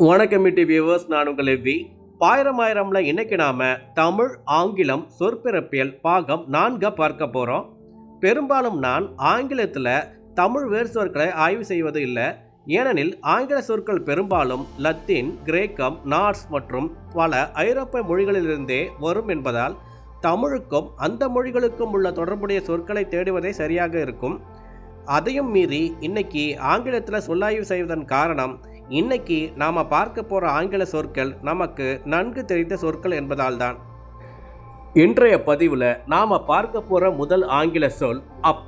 வணக்கம் இட்டி வியூவர்ஸ் நான் உங்கள் எவ்வி பாயிரம் ஆயிரம்ல இன்னைக்கு நாம தமிழ் ஆங்கிலம் சொற்பிறப்பியல் பாகம் நான்க பார்க்க போகிறோம் பெரும்பாலும் நான் ஆங்கிலத்தில் தமிழ் வேறு சொற்களை ஆய்வு செய்வது இல்லை. ஏனெனில் ஆங்கில சொற்கள் பெரும்பாலும் லத்தீன் கிரேக்கம் நார்ஸ் மற்றும் பல ஐரோப்பிய மொழிகளிலிருந்தே வரும் என்பதால் தமிழுக்கும் அந்த மொழிகளுக்கும் உள்ள தொடர்புடைய சொற்களை தேடுவதே சரியாக இருக்கும். அதையும் மீறி இன்னைக்கு ஆங்கிலத்தில் சொல்லாய்வு செய்வதன் காரணம் இன்னைக்கு நாம் பார்க்க போகிற ஆங்கில சொற்கள் நமக்கு நன்கு தெரிந்த சொற்கள் என்பதால் தான் இன்றைய பதிவில் நாம் பார்க்க போகிற முதல் ஆங்கில சொல் அப்.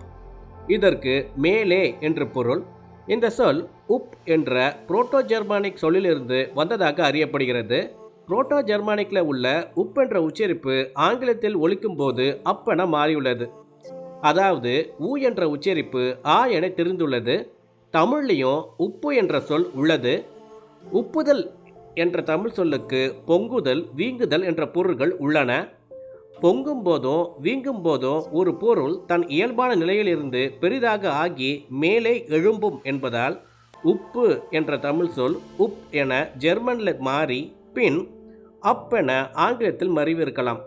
இதற்கு மேலே என்று பொருள். இந்த சொல் உப் என்ற புரோட்டோ ஜெர்மானிக் சொல்லிலிருந்து வந்ததாக அறியப்படுகிறது. புரோட்டோ ஜெர்மானிக்கில் உள்ள உப் என்ற உச்சரிப்பு ஆங்கிலத்தில் ஒழிக்கும் போது அப் என மாறியுள்ளது. அதாவது ஊ என்ற உச்சரிப்பு ஆ என தெரிந்துள்ளது. தமிழ்லையும் உப்பு என்ற சொல் உள்ளது. உப்புதல் என்ற தமிழ் சொல்லுக்கு பொங்குதல் வீங்குதல் என்ற பொருள்கள் உள்ளன. பொங்கும் போதும் வீங்கும் போதும் ஒரு பொருள் தன் இயல்பான நிலையிலிருந்து பெரிதாக ஆகி மேலே எழும்பும் என்பதால் உப்பு என்ற தமிழ் சொல் உப் என ஜெர்மனில் மாறி பின் அப் என ஆங்கிலத்தில் மறிவிருக்கலாம்.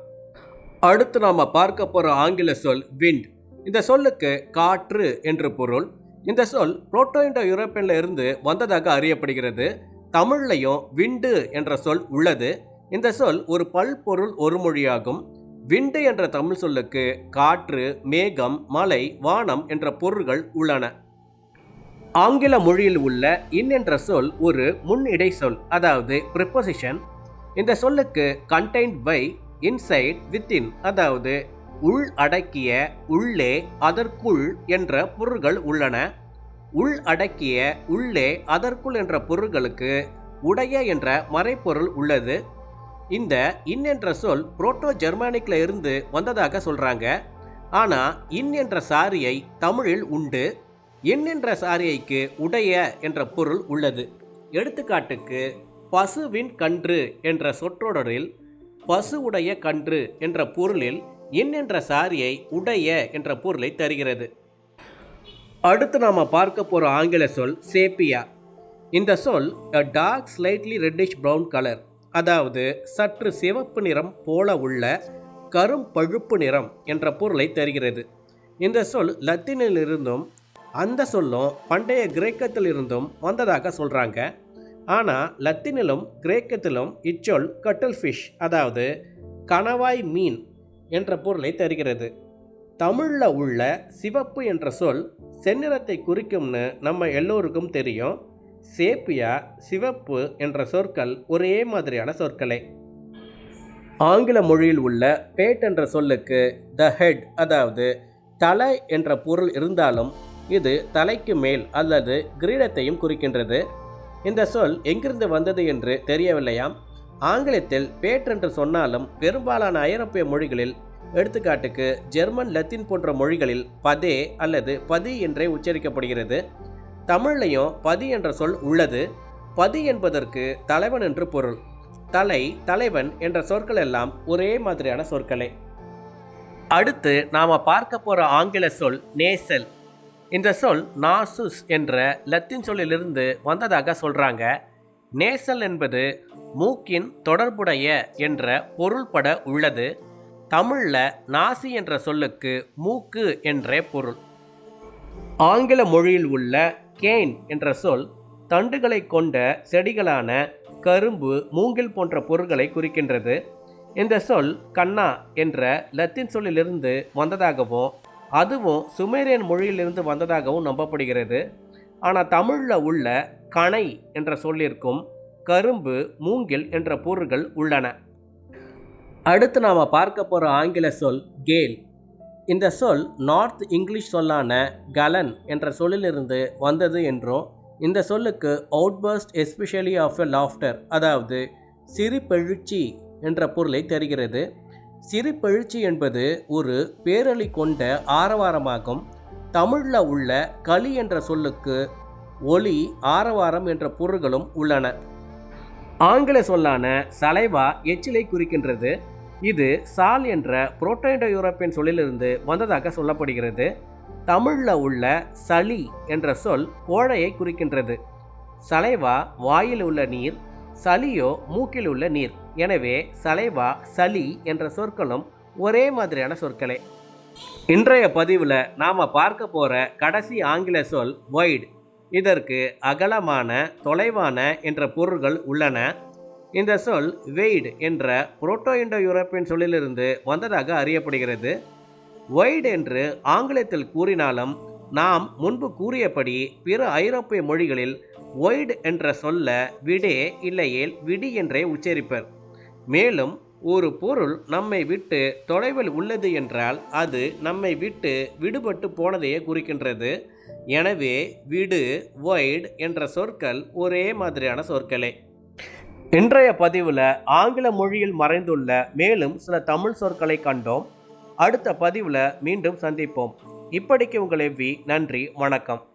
அடுத்து நாம் பார்க்க போகிற ஆங்கில சொல் விண்ட். இந்த சொல்லுக்கு காற்று என்று பொருள். இந்த சொல் புரோட்டோ இண்டோ யூரோப்பியன்ல இருந்து வந்ததாக அறியப்படுகிறது. தமிழ்லையும் விண்டு என்ற சொல் உள்ளது. இந்த சொல் ஒரு பல்பொருள் ஒரு மொழியாகும். விண்டு என்ற தமிழ் சொல்லுக்கு காற்று மேகம் மலை வானம் என்ற பொருள்கள் உள்ளன. ஆங்கில மொழியில் உள்ள இன் என்ற சொல் ஒரு முன்னிடை சொல் அதாவது ப்ரிப்போசிஷன் இந்த சொல்லுக்கு கண்டெய்ன்ட் பை இன்சைட் வித்தின் அதாவது உள் அடக்கிய உள்ளே அதற்குள் என்ற பொருள்கள் உள்ளன. உள் அடக்கிய உள்ளே அதற்குள் என்ற பொருள்களுக்கு உடைய என்ற மறைப்பொருள் உள்ளது. இந்த இன் என்ற சொல் புரோட்டோ ஜெர்மானிக்ல இருந்து வந்ததாக சொல்றாங்க. ஆனா இன் என்ற சாரியை தமிழில் உண்டு. இன் என்ற சாரியைக்கு உடைய என்ற பொருள் உள்ளது. எடுத்துக்காட்டுக்கு பசுவின் கன்று என்ற சொற்றொடரில் பசு உடைய கன்று என்ற பொருளில் என்னென்ற என்ற சாரியை உடைய என்ற பொருளை தருகிறது. அடுத்து நாம் பார்க்க போகிற ஆங்கில சொல் சேப்பியா. இந்த சொல் a dark slightly reddish brown colour அதாவது சற்று சிவப்பு நிறம் போல உள்ள கரும் பழுப்பு நிறம் என்ற பொருளை தருகிறது. இந்த சொல் லத்தீனிலிருந்தும் அந்த சொல்லும் பண்டைய கிரேக்கத்திலிருந்தும் வந்ததாக சொல்கிறாங்க ஆனால் லத்தீனிலும் கிரேக்கத்திலும் இச்சொல் கட்டில் ஃபிஷ் அதாவது கணவாய் மீன் என்ற பொருளை தருகிறது. தமிழில் உள்ள சிவப்பு என்ற சொல் செந்நிறத்தை குறிக்கும்னு நம்ம எல்லோருக்கும் தெரியும். சேப்பியா சிவப்பு என்ற சொற்கள் ஒரே மாதிரியான சொற்களே. ஆங்கில மொழியில் உள்ள பேட் என்ற சொல்லுக்கு த ஹெட் அதாவது தலை என்ற பொருள் இருந்தாலும் இது தலைக்கு மேல் அல்லது கிரீடத்தையும் குறிக்கின்றது. இந்த சொல் எங்கிருந்து வந்தது என்று தெரியவில்லையாம்? ஆங்கிலத்தில் பேட் என்று சொன்னாலும் பெரும்பாலான ஐரோப்பிய மொழிகளில் எடுத்துக்காட்டுக்கு ஜெர்மன் லத்தீன் போன்ற மொழிகளில் பதே அல்லது பதி என்றே உச்சரிக்கப்படுகிறது. தமிழ்லையும் பதி என்ற சொல் உள்ளது. பதி என்பதற்கு தலைவன் என்று பொருள். தலை தலைவன் என்ற சொற்கள் எல்லாம் ஒரே மாதிரியான சொற்களே. அடுத்து நாம் பார்க்க போகிற ஆங்கில சொல் நேசல். இந்த சொல் நாசுஸ் என்ற லத்தீன் சொல்லிலிருந்து வந்ததாக சொல்கிறாங்க நேசல் என்பது மூக்கின் தொடர்புடைய என்ற பொருள்பட உள்ளது. தமிழில் நாசி என்ற சொல்லுக்கு மூக்கு என்றே பொருள். ஆங்கில மொழியில் உள்ள கேன் என்ற சொல் தண்டுகளை கொண்ட செடிகளான கரும்பு மூங்கில் போன்ற பொருட்களை குறிக்கின்றது. இந்த சொல் கண்ணா என்ற லத்தீன் சொல்லிலிருந்து வந்ததாகவும் அதுவும் சுமேரியன் மொழியிலிருந்து வந்ததாகவும் நம்பப்படுகிறது. ஆனால் தமிழில் உள்ள கணை என்ற சொல்லிற்கும் கரும்பு மூங்கில் என்ற பொருள்கள் உள்ளன. அடுத்து நாம் பார்க்க போகிற ஆங்கில சொல் கேல். இந்த சொல் நார்த் இங்கிலீஷ் சொல்லான கலன் என்ற சொல்லிலிருந்து வந்தது என்றும் இந்த சொல்லுக்கு outburst especially of a laughter அதாவது சிரிப்பெழுச்சி என்ற பொருளை தருகிறது. சிரிப்பெழுச்சி என்பது ஒரு பேரளி கொண்ட ஆரவாரமாகும். தமிழில் உள்ள களி என்ற சொல்லுக்கு ஒளி ஆரவாரம் என்ற பொருள்களும் உள்ளன. ஆங்கில சொல்லான சலைவா எச்சிலை குறிக்கின்றது. இது சால் என்ற புரோட்டோ யூரோப்பியன் சொல்லிலிருந்து வந்ததாக சொல்லப்படுகிறது. தமிழில் உள்ள சளி என்ற சொல் கோழையை குறிக்கின்றது. சலைவா வாயில் உள்ள நீர் சளியோ மூக்கில் உள்ள நீர். எனவே சலைவா சளி என்ற சொற்களும் ஒரே மாதிரியான சொற்களே. இன்றைய பதிவில் நாம் பார்க்க போகிற கடைசி ஆங்கில சொல் வைடு. இதற்கு அகலமான தொலைவான என்ற பொருள்கள் உள்ளன. இந்த சொல் வெய்டு என்ற புரோட்டோ இண்டோ யூரோப்பியன் சொல்லிலிருந்து வந்ததாக அறியப்படுகிறது. வைட் என்று ஆங்கிலத்தில் கூறினாலும் நாம் முன்பு கூறியபடி பிற ஐரோப்பிய மொழிகளில் ஒய்டு என்ற சொல்ல விடே இல்லையேல் விடி என்றே உச்சரிப்பர். மேலும் ஒரு பொருள் நம்மை விட்டு தொலைவில் உள்ளது என்றால் அது நம்மை விட்டு விடுபட்டு போனதையே குறிக்கின்றது. எனவே விடு வைடு என்ற சொற்கள் ஒரே மாதிரியான சொற்களே. இன்றைய பதிவில் ஆங்கில மொழியில் மறைந்துள்ள மேலும் சில தமிழ் சொற்களை கண்டோம். அடுத்த பதிவில் மீண்டும் சந்திப்போம். இப்படிக்கு உங்கள் எவ்வி நன்றி வணக்கம்.